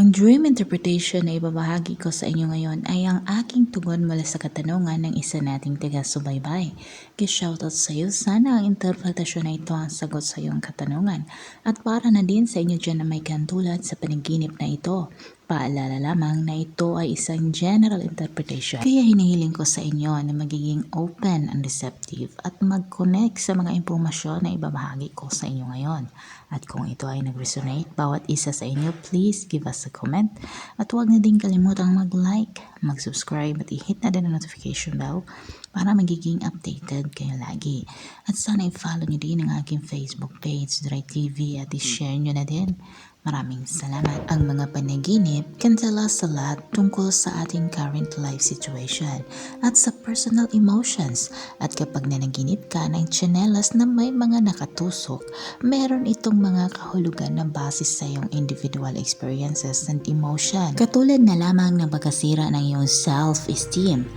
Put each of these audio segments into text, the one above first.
Ang dream interpretation na ibabahagi ko sa inyo ngayon ay ang aking tugon mula sa katanungan ng isa nating taga-subaybay. Kishoutout sa iyo, sana ang interpretasyon na ito ang sagot sa iyong katanungan. At para na din sa inyo dyan na may kantulad sa panaginip na ito. Paalala lamang na ito ay isang general interpretation. Kaya hinihiling ko sa inyo na magiging open and receptive at mag-connect sa mga impormasyon na ibabahagi ko sa inyo ngayon. At kung ito ay nag-resonate, bawat isa sa inyo, please give us a comment. At huwag na din kalimutang mag-like, mag-subscribe at i-hit na din ang notification bell para magiging updated kayo lagi. At sana i-follow nyo din ang aking Facebook page, Dry TV at i-share nyo na din. Maraming salamat. Ang mga panaginip can tell us a lot tungkol sa ating current life situation at sa personal emotions. At kapag nanaginip ka ng tsinelas na may mga nakatusok, meron itong mga kahulugan na base sa iyong individual experiences and emotion. Katulad na lamang ng pagkasira ng iyong self-esteem.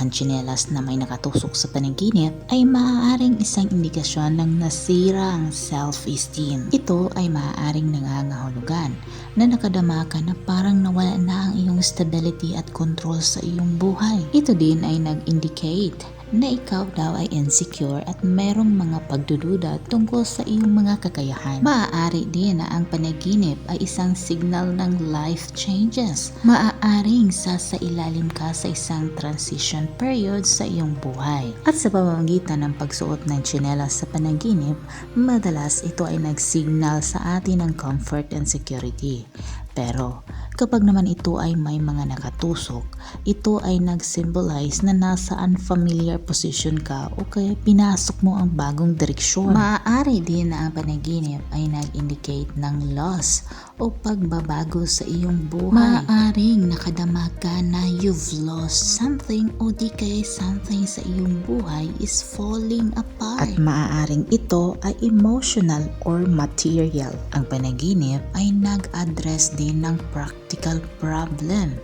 Ang tsinelas na may nakatusok sa panaginip ay maaaring isang indikasyon ng nasirang self-esteem. Ito ay maaaring nangangahulugan na nakadama ka na parang nawala na ang iyong stability at control sa iyong buhay. Ito din ay nag-indicate na ikaw daw ay insecure at merong mga pagdududa tungkol sa iyong mga kakayahan. Maaari din na ang panaginip ay isang signal ng life changes. Maaaring sasailalim ka sa isang transition period sa iyong buhay. At sa pamamagitan ng pagsuot ng tsinelas sa panaginip, madalas ito ay nagsignal sa atin ng comfort and security. Pero kapag naman ito ay may mga nakatusok, ito ay nag-symbolize na nasa unfamiliar position ka o kaya pinasok mo ang bagong direksyon. Maaari din na ang panaginip ay nag-indicate ng loss o pagbabago sa iyong buhay. Maaaring nakadama ka na you've lost something o di kaya something sa iyong buhay is falling apart. At maaaring ito ay emotional or material. Ang panaginip ay nag-address din ng practical problem.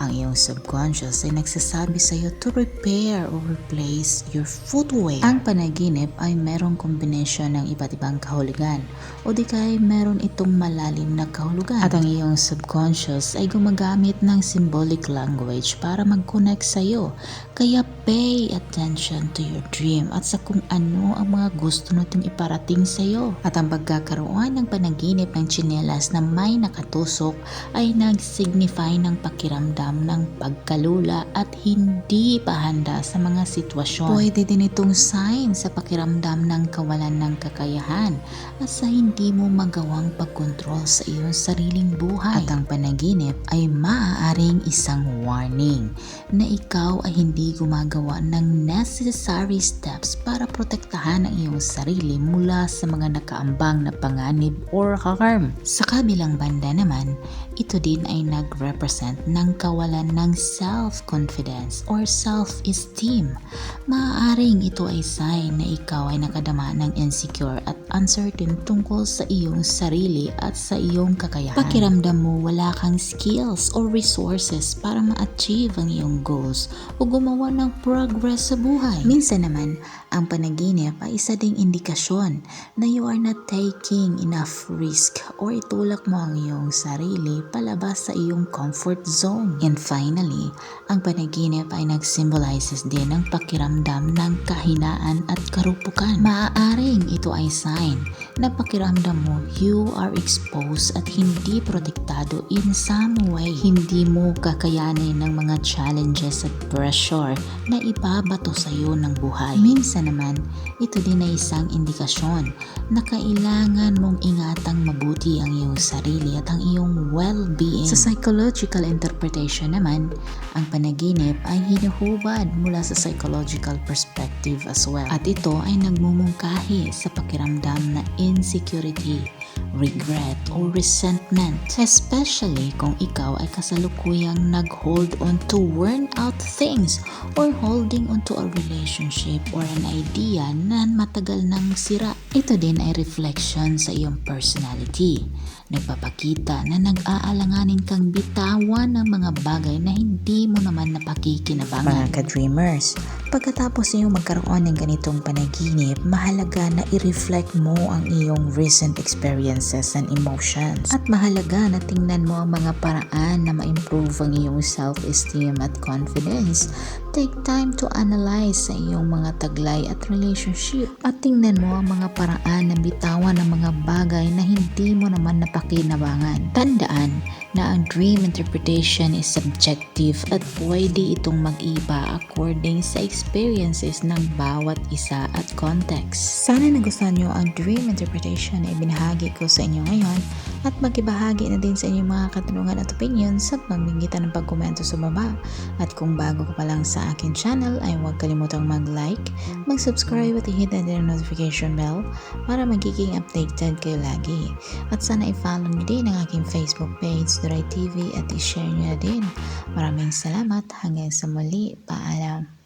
Ang iyong subconscious ay nagsasabi sa iyo to repair or replace your footwear. Ang panaginip ay merong kombinasyon ng iba't ibang kahulugan o di kaya meron itong malalim na kahulugan. At ang iyong subconscious ay gumagamit ng symbolic language para mag-connect sa iyo. Kaya pay attention to your dream at sa kung ano ang mga gusto natin iparating sa iyo. At ang pagkakaroon ng panaginip ng tsinelas na may nakatusok ay nag-signify ng pakiramdam ng pagkalula at hindi pa handa sa mga sitwasyon. Pwede din itong sign sa pakiramdam ng kawalan ng kakayahan at sa hindi mo magawang pagkontrol sa iyong sariling buhay. At ang panaginip ay maaaring isang warning na ikaw ay hindi gumagawa ng necessary steps para protektahan ang iyong sarili mula sa mga nakaambang na panganib or harm. Sa kabilang banda naman, ito din ay nag-represent ng kawalan ng self-confidence or self-esteem. Maaaring ito ay sign na ikaw ay nakadama ng insecure at uncertain tungkol sa iyong sarili at sa iyong kakayahan. Pakiramdam mo wala kang skills or resources para ma-achieve ang iyong goals o gumawa ng progress sa buhay. Minsan naman, ang panaginip ay isa ding indikasyon na you are not taking enough risk or itulak mo ang iyong sarili palabas sa iyong comfort zone. And finally, ang panaginip ay nag-symbolizes din ng pakiramdam ng kahinaan at karupukan. Maaaring ito ay sign na pakiramdam mo you are exposed at hindi protektado in some way. Hindi mo kakayanin ng mga challenges at pressure na ibabato sa iyo ng buhay. Minsan naman, ito din ay isang indikasyon na kailangan mong ingatang mabuti ang iyong sarili at ang iyong well-being. Sa psychological interpretation naman, ang panaginip ay hinuhubad mula sa psychological perspective as well. At ito ay nagmumungkahi sa pakiramdam na insecurity, regret, or resentment. Especially kung ikaw ay kasalukuyang nag-hold on to worn out things or holding onto a relationship or an idea na matagal nang sira. Ito din ay reflection sa iyong personality. Nagpapakita na nag-aalanganin kang bitawan ng mga bagay na hindi mo naman napakikinabangan. Mga ka-dreamers, Pagkatapos niyong magkaroon ng ganitong panaginip, mahalaga na i-reflect mo ang iyong recent experiences and emotions. At mahalaga na tingnan mo ang mga paraan na ma-improve ang iyong self-esteem at confidence. Take time to analyze sa iyong mga taglay at relationship. At tingnan mo ang mga paraan na bitawan ng mga bagay na hindi mo naman napakinabangan. Tandaan na ang dream interpretation is subjective at pwede itong mag-iba according sa experiences ng bawat isa at context. Sana nagustuhan nyo ang dream interpretation na ibinahagi ko sa inyo ngayon at magibahagi na din sa inyong mga katanungan at opinions sa pamamagitan ng pagkomento sa baba. At kung bago ka pa lang sa akin channel ay huwag kalimutang mag-like, mag-subscribe at i-hit na ang notification bell para magiging updated kayo lagi. At sana i-follow nyo din ang aking Facebook page, Duray TV at i-share nyo na din. Maraming salamat hanggang sa muli. Paalam.